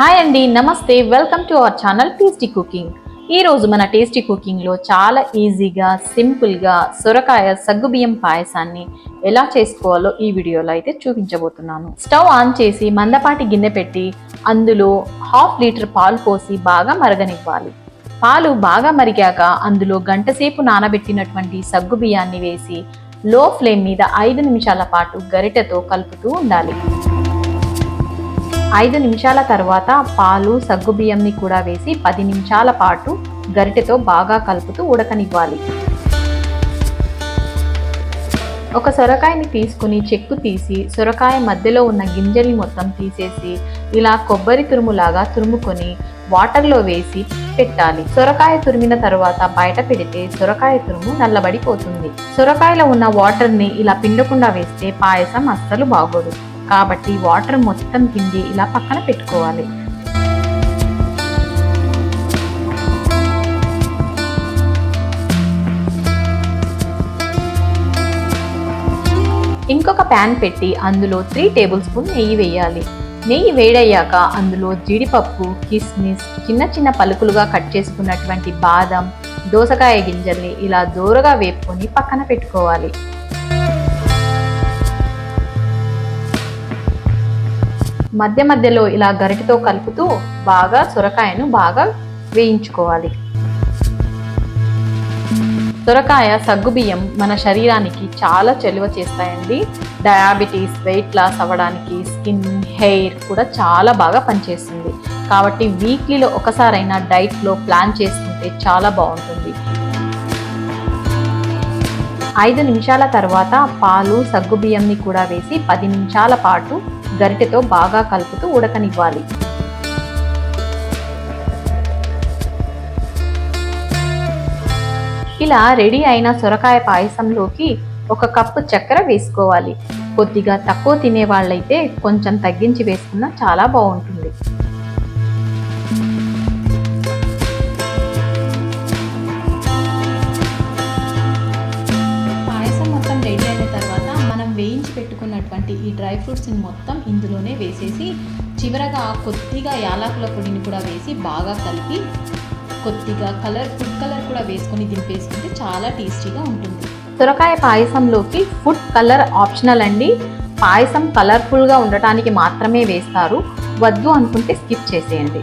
Hi అండి నమస్తే. Welcome to our channel tasty cooking ఈరోజు మన టేస్టీ కుకింగ్లో చాలా ఈజీగా సింపుల్గా సొరకాయ సగ్గుబియ్యం పాయసాన్ని ఎలా చేసుకోవాలో ఈ వీడియోలో అయితే చూపించబోతున్నాను. స్టవ్ ఆన్ చేసి మందపాటి గిన్నె పెట్టి అందులో హాఫ్ లీటర్ పాలు పోసి బాగా మరగనివ్వాలి. పాలు బాగా మరిగాక అందులో గంటసేపు నానబెట్టినటువంటి సగ్గుబియ్యాన్ని వేసి లో ఫ్లేమ్ మీద ఐదు నిమిషాల పాటు గరిటెతో కలుపుతూ ఉండాలి. ఐదు నిమిషాల తర్వాత పాలు సగ్గు బియ్యంని కూడా వేసి పది నిమిషాల పాటు గరిటెతో బాగా కలుపుతూ ఉడకనివ్వాలి. ఒక సొరకాయని తీసుకుని చెక్కు తీసి సొరకాయ మధ్యలో ఉన్న గింజల్ని మొత్తం తీసేసి ఇలా కొబ్బరి తురుములాగా తురుముకొని వాటర్లో వేసి పెట్టాలి. సొరకాయ తురిమిన తర్వాత బయట పెడితే సొరకాయ తురుము నల్లబడిపోతుంది. సొరకాయలో ఉన్న వాటర్ని ఇలా పిండకుండా వేస్తే పాయసం అస్సలు బాగోదు. కాబట్టి వాటర్ మొత్తం కింది ఇలా పక్కన పెట్టుకోవాలి. ఇంకొక ప్యాన్ పెట్టి అందులో త్రీ టేబుల్ స్పూన్ నెయ్యి వేయాలి. నెయ్యి వేడయ్యాక అందులో జీడిపప్పు కిస్మిస్ చిన్న చిన్న పలుకులుగా కట్ చేసుకున్నటువంటి బాదం దోసకాయ గింజల్ని ఇలా దూరగా వేపుకొని పక్కన పెట్టుకోవాలి. మధ్య మధ్యలో ఇలా గరిటితో కలుపుతూ బాగా సొరకాయను బాగా వేయించుకోవాలి. సొరకాయ సగ్గుబియ్యం మన శరీరానికి చాలా చలువ చేస్తాయండి. డయాబెటీస్ వెయిట్ లాస్ అవ్వడానికి స్కిన్ హెయిర్ కూడా చాలా బాగా పనిచేస్తుంది. కాబట్టి వీక్లీలో ఒకసారైనా డైట్లో ప్లాన్ చేసుకుంటే చాలా బాగుంటుంది. ఐదు నిమిషాల తర్వాత పాలు సగ్గుబియ్యంని కూడా వేసి పది నిమిషాల పాటు గరిటెతో బాగా కలుపుతూ ఉడకనివ్వాలి. ఇలా రెడీ అయిన సొరకాయ పాయసంలోకి ఒక కప్పు చక్కెర వేసుకోవాలి. కొద్దిగా తక్కువ తినే వాళ్ళైతే కొంచెం తగ్గించి వేసుకున్నా చాలా బాగుంటుంది. కాబట్టి ఈ డ్రై ఫ్రూట్స్ని మొత్తం ఇందులోనే వేసేసి చివరగా కొద్దిగా యాలకుల పొడిని కూడా వేసి బాగా కలిపి కొద్దిగా కలర్ ఫుడ్ కలర్ కూడా వేసుకొని దింపేసుకుంటే చాలా టేస్టీగా ఉంటుంది. సొరకాయ పాయసంలోకి ఫుడ్ కలర్ ఆప్షనల్ అండి. పాయసం కలర్ఫుల్గా ఉండటానికి మాత్రమే వేస్తారు. వద్దు అనుకుంటే స్కిప్ చేసేయండి.